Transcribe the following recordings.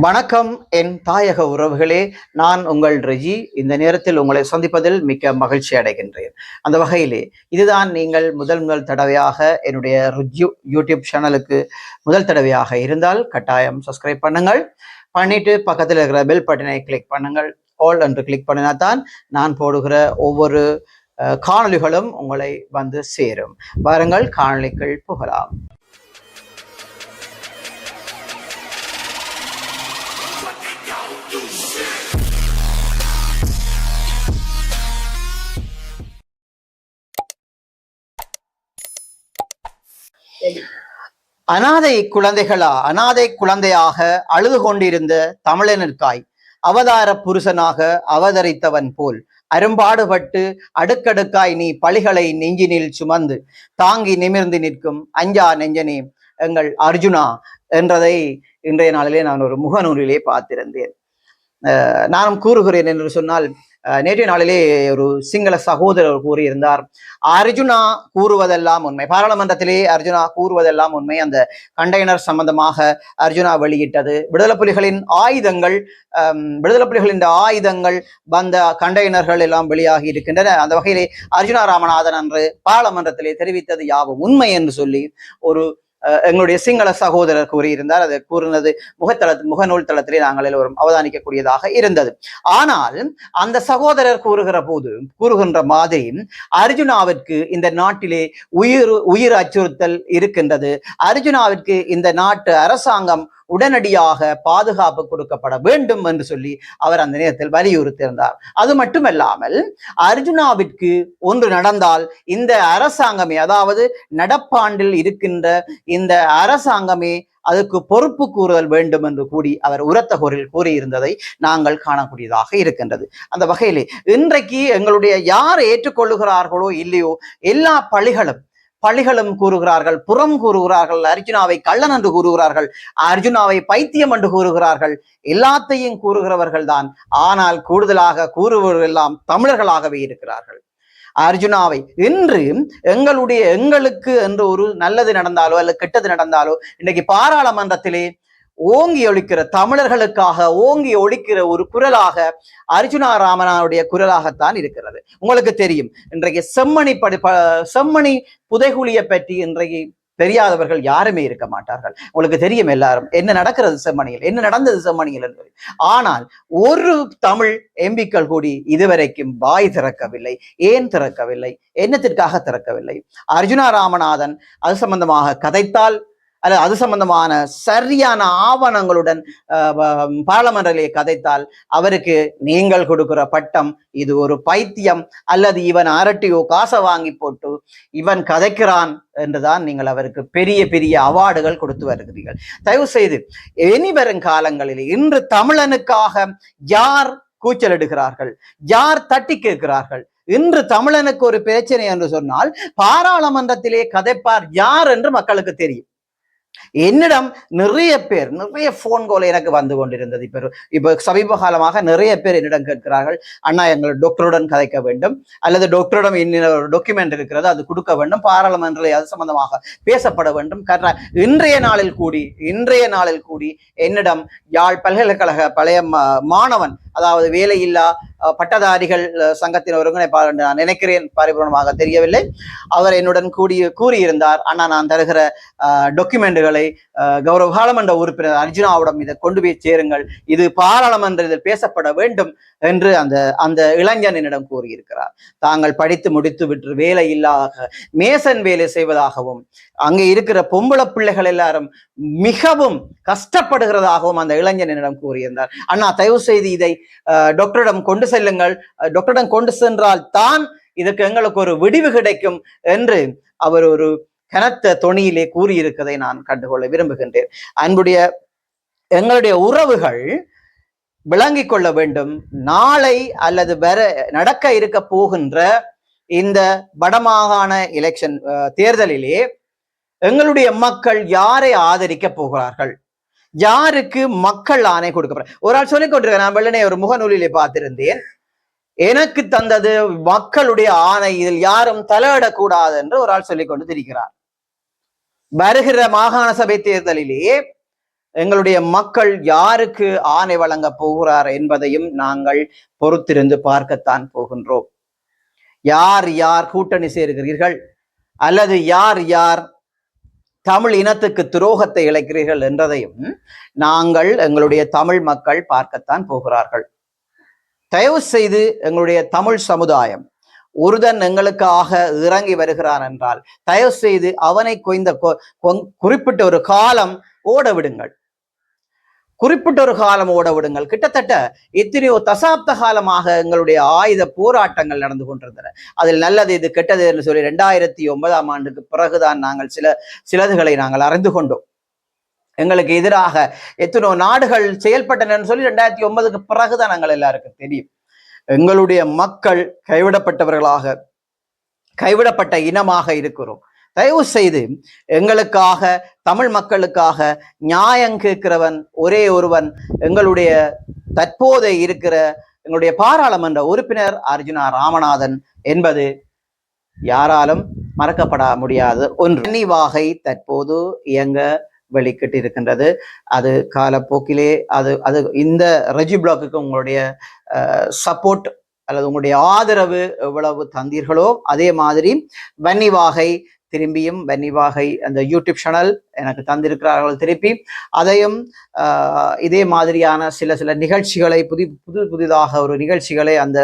வணக்கம் என் தாயக உறவுகளே. நான் உங்கள் ரெஜி. இந்த நேரத்தில் உங்களை சந்திப்பதில் மிக்க மகிழ்ச்சி அடைகின்றேன். அந்த வகையிலே இதுதான் நீங்கள் முதல் முதல் தடவையாக என்னுடைய ருஜி யூடியூப் சேனலுக்கு முதல் தடவையாக இருந்தால் கட்டாயம் சப்ஸ்கிரைப் பண்ணுங்கள். பண்ணிட்டு பக்கத்தில் இருக்கிற பெல் பட்டனை கிளிக் பண்ணுங்கள். ஆல் என்று கிளிக் பண்ணினா தான் நான் போடுகிற ஒவ்வொரு காணொலிகளும் காணொளிகளும் உங்களை வந்து சேரும். வாருங்கள் காணொளிகள் புகலாம். அனாதை குழந்தைகளா அனாதை குழந்தையாக அழுது கொண்டிருந்த தமிழனிற்காய் அவதார புருஷனாக அவதரித்தவன் போல் அரும்பாடுபட்டு அடுக்கடுக்காய் நீ பழிகளை நெஞ்சினில் சுமந்து தாங்கி நிமிர்ந்து நிற்கும் அஞ்சா நெஞ்சனே எங்கள் அர்ஜுனா என்றதை இன்றைய நாளிலே நான் ஒரு முகநூலிலே பார்த்திருந்தேன். நானும் கூறுகிறேன் என்று சொன்னால் நேற்றைய நாளிலே ஒரு சிங்கள சகோதரர் கூறியிருந்தார். அர்ஜுனா கூறுவதெல்லாம் உண்மை. பாராளுமன்றத்திலே அர்ஜுனா கூறுவதெல்லாம் உண்மை. அந்த கண்டெய்னர் சம்பந்தமாக அர்ஜுனா வெளியிட்டது. விடுதலை புலிகளின் ஆயுதங்கள் விடுதலை புலிகளின் ஆயுதங்கள் வந்த கண்டெய்னர்கள் எல்லாம் வெளியாகி இருக்கின்றன. அந்த வகையிலே அர்ஜுனா ராமநாதன் அன்று பாராளுமன்றத்திலே தெரிவித்தது யாவும் உண்மை என்று சொல்லி ஒரு எங்களுடைய சிங்கள சகோதரர் கூறியிருந்தார். அதை கூறினது முகத்தள முகநூல் தளத்திலே நாங்கள் எல்லோரும் அவதானிக்கக்கூடியதாக இருந்தது. ஆனால் அந்த சகோதரர் கூறுகிற போது கூறுகின்ற மாதிரி அர்ஜுனாவிற்கு இந்த நாட்டிலே உயிர் உயிர் அச்சுறுத்தல் இருக்கின்றது. அர்ஜுனாவிற்கு இந்த நாட்டு அரசாங்கம் உடனடியாக பாதுகாப்பு கொடுக்கப்பட வேண்டும் என்று சொல்லி அவர் அந்த நேரத்தில் வலியுறுத்தியிருந்தார். அது மட்டுமல்லாமல் அர்ஜுனாவிற்கு ஒன்று நடந்தால் இந்த அரசாங்கமே அதாவது நடப்பாண்டில் இருக்கின்ற இந்த அரசாங்கமே அதுக்கு பொறுப்பு கூறுதல் வேண்டும் என்று கூடி அவர் உரத்த குரலில் கூறியிருந்ததை நாங்கள் காணக்கூடியதாக இருக்கின்றது. அந்த வகையிலே இன்றைக்கு எங்களுடைய யார் ஏற்றுக்கொள்ளுகிறார்களோ இல்லையோ எல்லா பழிகளும் பழிகளும் கூறுகிறார்கள் புறம் கூறுகிறார்கள் அர்ஜுனாவை கள்ளன் என்று கூறுகிறார்கள் அர்ஜுனாவை பைத்தியம் என்று கூறுகிறார்கள் எல்லாத்தையும் கூறுகிறவர்கள் தான். ஆனால் கூடுதலாக கூறுபவர்கள் எல்லாம் தமிழர்களாகவே இருக்கிறார்கள். அர்ஜுனாவை இன்று எங்களுடைய எங்களுக்கு என்று ஒரு நல்லது நடந்தாலோ அல்லது கெட்டது நடந்தாலோ இன்னைக்கு பாராளுமன்றத்திலே ஓங்கி ஒழிக்கிற தமிழர்களுக்காக ஓங்கி ஒழிக்கிற ஒரு குரலாக அர்ஜுனா ராமனாருடைய குரலாகத்தான் இருக்கிறது. உங்களுக்கு தெரியும் இன்றைக்கு செம்மணி படி ப- செம்மணி புதைகுழியை பற்றி இன்றைக்கு தெரியாதவர்கள் யாருமே இருக்க மாட்டார்கள். உங்களுக்கு தெரியும் எல்லாரும் என்ன நடக்கிறது செம்மணியில் என்ன நடந்தது செம்மணியில் என்று. ஆனால் ஒரு தமிழ் எம்பிக்கள் கூடி இதுவரைக்கும் வாய் திறக்கவில்லை ஏன் திறக்கவில்லை என்னத்திற்காக திறக்கவில்லை? அர்ஜுனா ராமநாதன் அது சம்பந்தமாக கதைத்தால் அல்லது அது சம்பந்தமான சரியான ஆவணங்களுடன் அஹ், பாராளுமன்றத்திலே கதைத்தால் அவருக்கு நீங்கள் கொடுக்கிற பட்டம் இது ஒரு பைத்தியம். அல்லது இவன் அரட்டியோ காசை வாங்கி போட்டு இவன் கதைக்கிறான் என்றுதான் நீங்கள் அவருக்கு பெரிய பெரிய அவார்டுகள் கொடுத்து வருகிறீர்கள். தயவு செய்து இனி வரும் காலங்களில் இன்று தமிழனுக்காக யார் கூச்சலிடுகிறார்கள்? யார் தட்டி கேட்கிறார்கள்? இன்று தமிழனுக்கு ஒரு பிரச்சனை என்று சொன்னால் பாராளுமன்றத்திலே கதைப்பார் யார் என்று மக்களுக்கு தெரியும். என்னிடம் நிறைய பேர் நிறைய போன் கால் எனக்கு வந்து கொண்டிருந்தது. இப்ப இப்ப சமீப காலமாக நிறைய பேர் என்னிடம் கேட்கிறார்கள் அண்ணா எங்கள் டாக்டருடன் கதைக்க வேண்டும். அல்லது டாக்டரிடம் இன்னும் ஒரு டாக்குமெண்ட் இருக்கிறது அது கொடுக்க வேண்டும். பாராளுமன்றத்தில் அது சம்பந்தமாக பேசப்பட வேண்டும். கர்நா- இன்றைய நாளில் கூடி இன்றைய நாளில் கூடி என்னிடம் யாழ் பல்கலைக்கழக பழைய மா- மாணவன் அதாவது வேலையில்லா பட்டதாரிகள் சங்கத்தின் ஒருங்கிணைப்பாளர் என்று நான் நினைக்கிறேன். பரிபூர்ணமாக தெரியவில்லை. அவர் என்னுடன் கூடி கூறியிருந்தார். அண்ணா நான் தருகிற டாக்குமெண்ட்டுகளை கௌரவ பாராளுமன்ற உறுப்பினர் அர்ஜுனாவிடம் இதை கொண்டு போய் சேருங்கள். இது பாராளுமன்றத்தில் பேசப்பட வேண்டும் என்று அந்த அந்த இளைஞன் என்னிடம் கூறியிருக்கிறார். தாங்கள் படித்து முடித்து விட்டு வேலை இல்லாத மேசன் வேலை செய்வதாகவும் அங்கே இருக்கிற பொம்பளை பிள்ளைகள் எல்லாரும் மிகவும் கஷ்டப்படுகிறதாகவும் அந்த இளைஞன் என்னிடம் கூறியிருந்தார். அண்ணா தயவு செய்து இதை டாக்டரிடம் கொண்டு செல்லுங்கள். டாக்டரிடம் கொண்டு சென்றால் தான் இதுக்கு எங்களுக்கு ஒரு விடிவு கிடைக்கும் என்று அவர் ஒரு கனத்த தொனியிலே கூறியிருக்கதை நான் கண்டுகொள்ள விரும்புகின்றேன். அன்புடைய எங்களுடைய உறவுகள் விளங்கிக் கொள்ள வேண்டும். நாளை அல்லது வர நடக்க இருக்க போகின்ற இந்த வடமாகாண எலெக்ஷன் தேர்தலிலே எங்களுடைய மக்கள் யாரை ஆதரிக்க போகிறார்கள்? யாருக்கு மக்கள் ஆணை கொடுக்கப்பட? ஒரு ஆள் சொல்லிக் கொண்டிருக்க நான் வெள்ளனே ஒரு முகநூலிலே பார்த்திருந்தேன். எனக்கு தந்தது மக்களுடைய ஆணை இதில் யாரும் தலையிடக்கூடாது என்று ஒரு ஆள் சொல்லிக் கொண்டு திரிக்கிறார் வருகிற மாகாண சபை தேர்தலிலே எங்களுடைய மக்கள் யாருக்கு ஆணை வழங்க போகிறார் என்பதையும் நாங்கள் பொறுத்திருந்து பார்க்கத்தான் போகின்றோம். யார் யார் கூட்டணி சேர்கிறீர்கள்? அல்லது யார் யார் தமிழ் இனத்துக்கு துரோகத்தை இழைக்கிறீர்கள் என்றதையும் நாங்கள் எங்களுடைய தமிழ் மக்கள் பார்க்கத்தான் போகிறார்கள். தயவு செய்து எங்களுடைய தமிழ் சமுதாயம் ஒருதன் எங்களுக்காக இறங்கி வருகிறான் என்றால் தயவு செய்து அவனை கொய்ந்த கொ- குறிப்பிட்ட ஒரு காலம் ஓட விடுங்கள் குறிப்பிட்ட ஒரு காலம் ஓட விடுங்கள். கிட்டத்தட்ட எத்தனையோ தசாப்த காலமாக எங்களுடைய ஆயுத போராட்டங்கள் நடந்து கொண்டிருந்தன. அதில் நல்லது இது கெட்டது என்று சொல்லி ரெண்டாயிரத்தி ஒன்பதாம் ஆண்டுக்கு பிறகுதான் நாங்கள் சில சிலதுகளை நாங்கள் அறிந்து கொண்டோம். எங்களுக்கு எதிராக எத்தனோ நாடுகள் செயல்பட்டனன்னு சொல்லி ரெண்டாயிரத்தி ஒன்பதுக்கு பிறகுதான் நாங்கள் எல்லாருக்கும் தெரியும். எங்களுடைய மக்கள் கைவிடப்பட்டவர்களாக கைவிடப்பட்ட இனமாக இருக்கிறோம். தயவு செய்து எங்களுக்காக தமிழ் மக்களுக்காக நியாயம் கேட்கிறவன் ஒரே ஒருவன் எங்களுடைய தற்போது இருக்கிற எங்களுடைய பாராளுமன்ற உறுப்பினர் அர்ஜுனா ராமநாதன் என்பது யாராலும் மறக்கப்பட முடியாது ஒன்று. நினைவாகை தற்போது இயங்க வெளிக்கிட்டு இருக்கின்றது அது காலப்போக்கிலே அது அது இந்த ரெஜி பிளாக்குக்கு உங்களுடைய சப்போர்ட் அல்லது உங்களுடைய ஆதரவு எவ்வளவு தந்தீர்களோ அதே மாதிரி வன்னிவாகை திரும்பியும் வன்னிவாகை அந்த யூடியூப் சேனல் எனக்கு தந்திருக்கிறார்கள். திருப்பி அதையும் ஆஹ், இதே மாதிரியான சில சில நிகழ்ச்சிகளை புதி புது புதிதாக ஒரு நிகழ்ச்சிகளை அந்த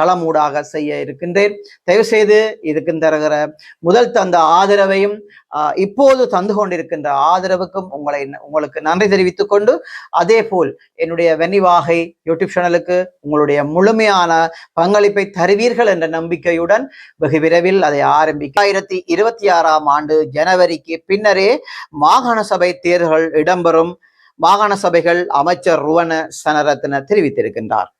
தளமூடாக செய்ய இருக்கின்றேன். தயவுசெய்து இதுக்கு தருகிற முதல் தந்த ஆதரவையும் ஆஹ், இப்போது தந்து கொண்டிருக்கின்ற ஆதரவுக்கும் உங்களை உங்களுக்கு நன்றி தெரிவித்துக் கொண்டு அதே போல் என்னுடைய வெண்ணிவாகை யூடியூப் சேனலுக்கு உங்களுடைய முழுமையான பங்களிப்பை தருவீர்கள் என்ற நம்பிக்கையுடன் வெகு விரைவில் அதை ஆரம்பிக்க. ஆயிரத்தி இருபத்தி ஆறாம் ஆண்டு ஜனவரிக்கு பின்னரே மாகாண சபை தேர்தல்கள் இடம்பெறும். மாகாண சபைகள் அமைச்சர் ருவன சனரத்ன தெரிவித்திருக்கின்றார்.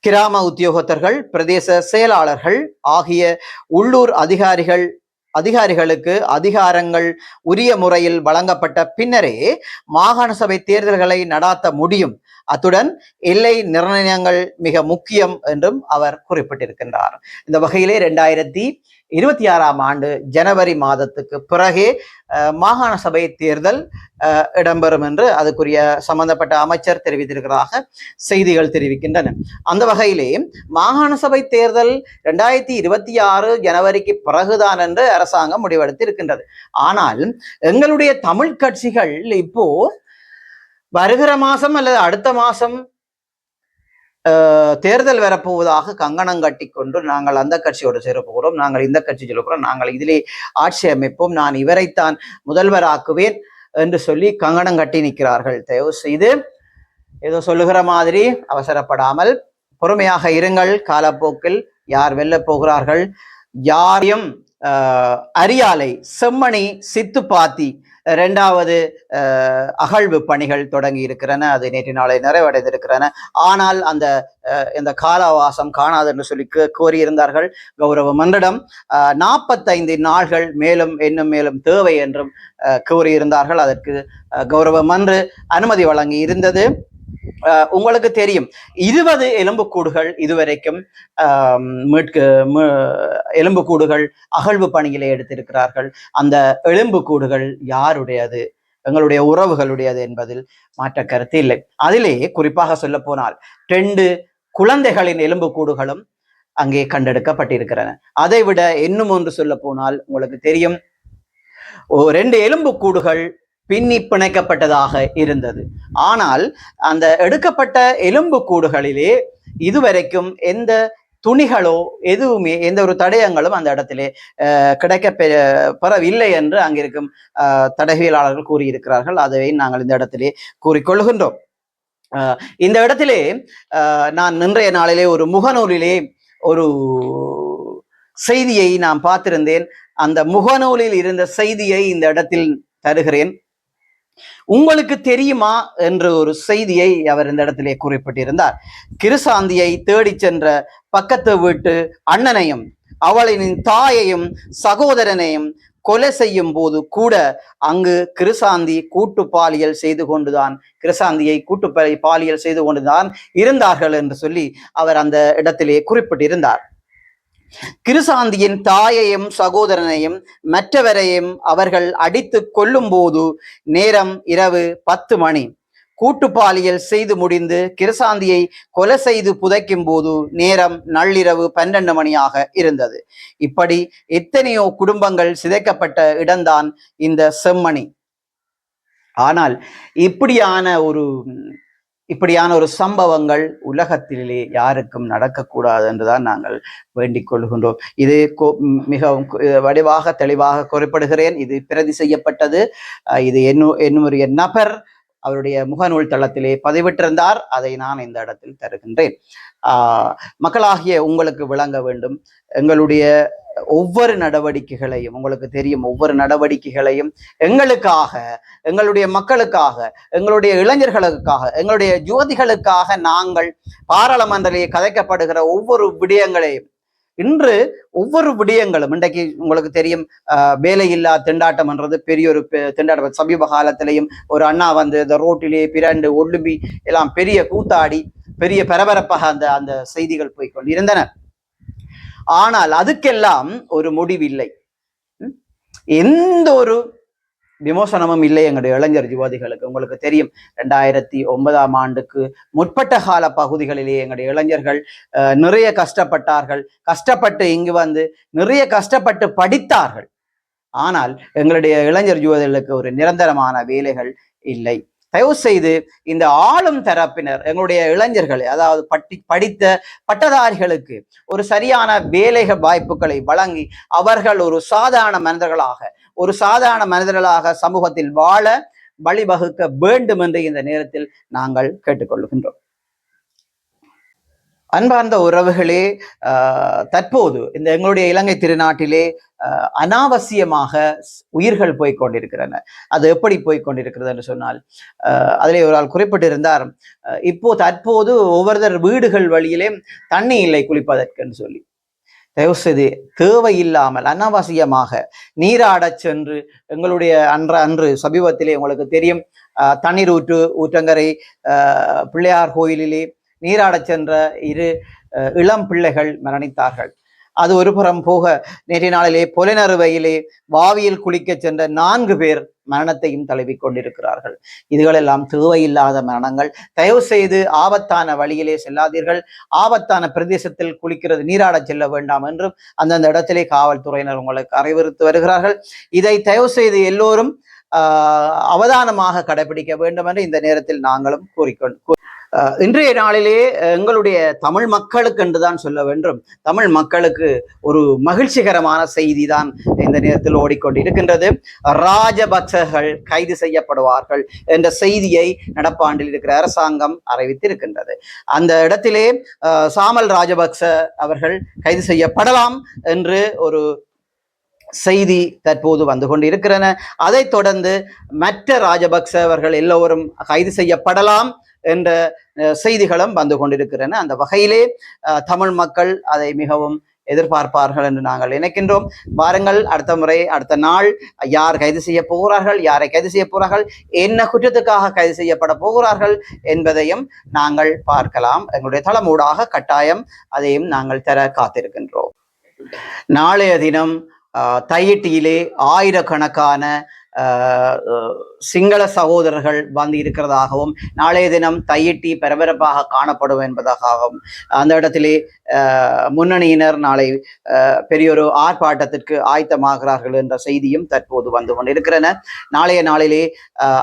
கிராம உத்தியோகத்தர்கள் பிரதேச செயலாளர்கள் ஆகிய உள்ளூர் அதிகாரிகள் அதிகாரிகளுக்கு அதிகாரங்கள் உரிய முறையில் வழங்கப்பட்ட பின்னரே மாகாண சபை தேர்தல்களை நடாத்த முடியும். அத்துடன் எல்லை நிர்ணயங்கள் மிக முக்கியம் என்றும் அவர் குறிப்பிட்டிருக்கின்றார். இந்த வகையிலே ரெண்டாயிரத்தி இருபத்தி ஆறாம் ஆண்டு ஜனவரி மாதத்துக்கு பிறகே அஹ், மாகாண சபை தேர்தல் அஹ், இடம்பெறும் என்று அதுக்குரிய சம்பந்தப்பட்ட அமைச்சர் தெரிவித்திருக்கிறதாக செய்திகள் தெரிவிக்கின்றன. அந்த வகையிலே மாகாண சபை தேர்தல் ரெண்டாயிரத்தி இருபத்தி ஆறு ஜனவரிக்கு பிறகுதான் என்று அரசாங்கம் முடிவெடுத்து இருக்கின்றது ஆனால் எங்களுடைய தமிழ் கட்சிகள் இப்போ வருகிற மாசம் அல்லது அடுத்த மாசம் தேர்தல் வரப்போவதாக கங்கணம் கட்டி கொண்டு நாங்கள் அந்த கட்சியோடு சேரப்போகிறோம் நாங்கள் இந்த கட்சி சொல்லப்போகிறோம் நாங்கள் இதிலே ஆட்சி அமைப்போம். நான் இவரைத்தான் முதல்வராக்குவேன் என்று சொல்லி கங்கணம் கட்டி நிற்கிறார்கள். தயவு செய்து ஏதோ சொல்லுகிற மாதிரி அவசரப்படாமல் பொறுமையாக இருங்கள். காலப்போக்கில் யார் வெல்ல போகிறார்கள்? யாரையும் ஆஹ், அரியாலை செம்மணி சித்துப்பாத்தி ரெண்டாவது அகழ்வு பணிகள் தொடங்கி இருக்கிறன அது நேற்று நாளை நிறைவடைந்திருக்கிறன. ஆனால் அந்த இந்த காலாவாசம் காணாது என்று சொல்லி கோரியிருந்தார்கள் கௌரவ மன்றிடம் நாற்பத்தைந்து நாள்கள் மேலும் இன்னும் மேலும் தேவை என்றும் கூறியிருந்தார்கள். அதற்கு கௌரவ மன்று அனுமதி வழங்கி இருந்தது உங்களுக்கு தெரியும். இருபது எலும்புக்கூடுகள் இதுவரைக்கும் ஆம், மீட்க எலும்புக்கூடுகள் அகழ்வு பணியிலே எடுத்திருக்கிறார்கள். அந்த எலும்புக்கூடுகள் யாருடையது? எங்களுடைய உறவுகளுடையது என்பதில் மாற்ற கருத்து இல்லை. அதிலே குறிப்பாக சொல்ல போனால் ரெண்டு குழந்தைகளின் எலும்புக்கூடுகளும் அங்கே கண்டெடுக்கப்பட்டிருக்கிறன. அதை விட இன்னும் ஒன்று சொல்ல போனால் உங்களுக்கு தெரியும். ஓ ரெண்டு எலும்புக்கூடுகள் பின்னி பிணைக்கப்பட்டதாக இருந்தது. ஆனால் அந்த எடுக்கப்பட்ட எலும்புக்கூடுகளிலே இதுவரைக்கும் எந்த துணிகளோ எதுவுமே எந்த ஒரு தடயங்களும் அந்த இடத்திலே அஹ், கிடைக்க பெ- பெறவில்லை என்று அங்கிருக்கும் அஹ், தடவியலாளர்கள் கூறியிருக்கிறார்கள். அதை நாங்கள் இந்த இடத்திலே கூறிக்கொள்கின்றோம் இந்த இடத்திலே நான் நின்றைய நாளிலே ஒரு முகநூலிலே ஒரு செய்தியை நான் பார்த்திருந்தேன். அந்த முகநூலில் இருந்த செய்தியை இந்த இடத்தில் தருகிறேன். உங்களுக்கு தெரியுமா என்ற ஒரு செய்தியை அவர் இந்த இடத்திலே குறிப்பிட்டிருந்தார். கிருசாந்தியை தேடிச் சென்ற பக்கத்து வீட்டு அண்ணனையும் அவளின் தாயையும் சகோதரனையும் கொலை செய்யும் போது கூட அங்கு கிருசாந்தி கூட்டு பாலியல் செய்து கொண்டுதான் கிருசாந்தியை கூட்டு பாலியல் செய்து கொண்டுதான் இருந்தார்கள் என்று சொல்லி அவர் அந்த இடத்திலே குறிப்பிட்டிருந்தார். கிருசாந்தியின் தாயையும் சகோதரனையும் மற்றவரையும் அவர்கள் அடித்து கொல்லும் போது நேரம் இரவு பத்து மணி. கூட்டுப்பாலியல் செய்து முடிந்து கிருசாந்தியை கொலை செய்து புதைக்கும் போது நேரம் நள்ளிரவு பன்னெண்டு மணியாக இருந்தது. இப்படி எத்தனையோ குடும்பங்கள் சிதைக்கப்பட்ட இடம்தான் இந்த செம்மணி. ஆனால் இப்படியான ஒரு இப்படியான ஒரு சம்பவங்கள் உலகத்திலே யாருக்கும் நடக்கக்கூடாது என்றுதான் நாங்கள் வேண்டிக் கொள்கின்றோம். இது மிகவும் வடிவாக தெளிவாக குறிப்பிடுகிறேன். இது பிரதி செய்யப்பட்டது. இது என்ன என்னுடைய நபர் அவருடைய முகநூல் தளத்திலே பதிவிட்டிருந்தார். அதை நான் இந்த இடத்தில் தருகின்றேன். மக்களாகிய உங்களுக்கு விளங்க வேண்டும். எங்களுடைய ஒவ்வொரு நடவடிக்கைகளையும் உங்களுக்கு தெரியும் ஒவ்வொரு நடவடிக்கைகளையும் எங்களுக்காக எங்களுடைய மக்களுக்காக எங்களுடைய இளைஞர்களுக்காக எங்களுடைய ஜோதிகளுக்காக நாங்கள் பாராளுமன்றத்திலே கதைக்கப்படுகிற ஒவ்வொரு விடயங்களையும் இன்று ஒவ்வொரு விடயங்களும் இன்றைக்கு உங்களுக்கு தெரியும் ஆஹ் வேலையில்லா திண்டாட்டம் என்றது பெரிய ஒரு திண்டாட்டம் சமீப காலத்திலையும் ஒரு அண்ணா வந்து இந்த ரோட்டிலே பிரண்டு ஒழும்பி எல்லாம் பெரிய கூத்தாடி பெரிய பரபரப்பாக அந்த அந்த செய்திகள் போய் கொண்டிருந்தன ஆனால் அதுக்கெல்லாம் ஒரு முடிவில்லை. எந்த ஒரு விமோசனமும் இல்லை எங்களுடைய இளைஞர் யுவதிகளுக்கு உங்களுக்கு தெரியும் ரெண்டாயிரத்தி ஒன்பதாம் ஆண்டுக்கு முற்பட்ட கால பகுதிகளிலே எங்களுடைய இளைஞர்கள் அஹ், நிறைய கஷ்டப்பட்டார்கள். கஷ்டப்பட்டு இங்கு வந்து நிறைய கஷ்டப்பட்டு படித்தார்கள். ஆனால் எங்களுடைய இளைஞர் யுவதிகளுக்கு ஒரு நிரந்தரமான வேலைகள் இல்லை. தயவு செய்து இந்த ஆளும் தரப்பினர் எங்களுடைய இளைஞர்களை அதாவது பட்டி படித்த பட்டதாரிகளுக்கு ஒரு சரியான வேலைகள் வாய்ப்புகளை வழங்கி அவர்கள் ஒரு சாதாரண மனிதர்களாக ஒரு சாதாரண மனிதர்களாக சமூகத்தில் வாழ வழிவகுக்க வேண்டும் என்று இந்த நேரத்தில் நாங்கள் கேட்டுக்கொள்கின்றோம் அன்பார்ந்த உறவுகளே ஆஹ், தற்போது இந்த எங்களுடைய இலங்கை திருநாட்டிலே அனாவசியமாக உயிர்கள் போய் கொண்டிருக்கிறன. அது எப்படி போய் கொண்டிருக்கிறது என்று சொன்னால் ஆஹ், அதிலே ஒரு ஆள் குறிப்பிட்டிருந்தார். இப்போ தற்போது ஒவ்வொருத்தர் வீடுகள் வழியிலே தண்ணி இல்லை குளிப்பதற்குன்னு சொல்லி. தயவு செய்து தேவையில்லாமல் அனாவசியமாக நீராடச் சென்று எங்களுடைய அன்ற அன்று சமீபத்திலே உங்களுக்கு தெரியும் தண்ணீர் ஊற்று ஊற்றங்கரை ஆஹ், பிள்ளையார் கோயிலிலே நீராடச் சென்ற இரு இளம் பிள்ளைகள் மரணித்தார்கள். அது ஒரு புறம் போக நேற்றைய நாளிலே புலனறுவையிலே வாவியில் குளிக்கச் சென்ற நான்கு பேர் மரணத்தையும் தழுவிக் கொண்டிருக்கிறார்கள். இதுகளெல்லாம் தேவையில்லாத மரணங்கள். தயவு செய்து ஆபத்தான வழியிலே செல்லாதீர்கள். ஆபத்தான பிரதேசத்தில் குளிக்கிறது நீராடச் செல்ல வேண்டாம் என்றும் அந்தந்த இடத்திலே காவல்துறையினர் உங்களுக்கு அறிவுறுத்து வருகிறார்கள். இதை தயவு செய்து எல்லோரும் ஆஹ், அவதானமாக கடைபிடிக்க வேண்டும் என்று இந்த நேரத்தில் நாங்களும் கூறிக்கொண்டு இன்றைய நாளிலே எங்களுடைய தமிழ் மக்களுக்கு என்றுதான் சொல்ல வேண்டும். தமிழ் மக்களுக்கு ஒரு மகிழ்ச்சிகரமான செய்தி தான் இந்த நேரத்தில் ஓடிக்கொண்டிருக்கின்றது. ராஜபக்சர்கள் கைது செய்யப்படுவார்கள் என்ற செய்தியை நடப்பாண்டில் இருக்கிற அரசாங்கம் அறிவித்திருக்கின்றது. அந்த இடத்திலே ஆஹ், சாமல் ராஜபக்ச அவர்கள் கைது செய்யப்படலாம் என்று ஒரு செய்தி தற்போது வந்து கொண்டிருக்கிறன. அதைத் தொடர்ந்து மற்ற ராஜபக்ச அவர்கள் எல்லோரும் கைது செய்யப்படலாம். என்ற அஹ், செய்திகளும் வந்து கொண்டிருக்கிறன அந்த வகையிலே அஹ், தமிழ் மக்கள் அதை மிகவும் எதிர்பார்ப்பார்கள் என்று நாங்கள் நினைக்கின்றோம். வாருங்கள் அடுத்த முறை அடுத்த நாள் யார் கைது செய்ய போகிறார்கள் யாரை கைது செய்ய போகிறார்கள் என்ன குற்றத்துக்காக கைது செய்யப்பட போகிறார்கள் என்பதையும் நாங்கள் பார்க்கலாம். எங்களுடைய தளமூடாக கட்டாயம் அதையும் நாங்கள் தர காத்திருக்கின்றோம். நாளைய தினம் ஆஹ், தையிட்டியிலே ஆயிரக்கணக்கான சிங்கள சகோதரர்கள் வந்து இருக்கிறதாகவும் நாளைய தினம் தையிட்டி பரபரப்பாக காணப்படும் என்பதாகவும் அந்த இடத்திலே முன்னணியினர் நாளை பெரியொரு ஆர்ப்பாட்டத்திற்கு ஆயத்தமாகிறார்கள் என்ற செய்தியும் தற்போது வந்து கொண்டிருக்கிறன. நாளைய நாளிலே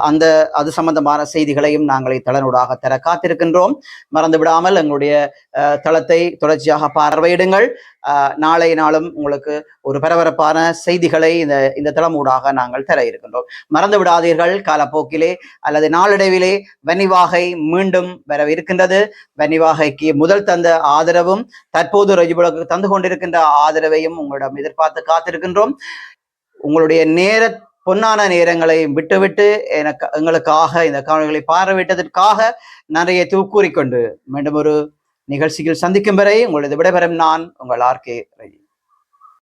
அந்த அது சம்பந்தமான செய்திகளையும் நாங்கள் தளனூடாக தர காத்திருக்கின்றோம். மறந்து விடாமல் எங்களுடைய தளத்தை தொடர்ச்சியாக பார்வையிடுங்கள். நாளைய நாளை நாளும் உங்களுக்கு ஒரு பரபரப்பான செய்திகளை இந்த இந்த தளமூடாக நாங்கள் தர இருக்கின்றோம். மறந்து விடாதீர்கள் காலப்போக்கிலே அல்லது நாளடைவிலே வன்னிவாகை மீண்டும் வரவிருக்கின்றது. வன்னிவாகைக்கு முதல் தந்த ஆதரவும் தற்போது ரஜிபுலுக்கு தந்து கொண்டிருக்கின்ற ஆதரவையும் உங்களிடம் எதிர்பார்த்து காத்திருக்கின்றோம். உங்களுடைய நேர பொன்னான நேரங்களை விட்டுவிட்டு எனக்கு எங்களுக்காக இந்த காணொலிகளை பார்வையிட்டதற்காக நிறைய தூக்கூறிக்கொண்டு மீண்டும் ஒரு நிகழ்ச்சியில் சந்திக்கும் வரை உங்களது விடைபெறும் நான் உங்கள் ஆர்கே ரவி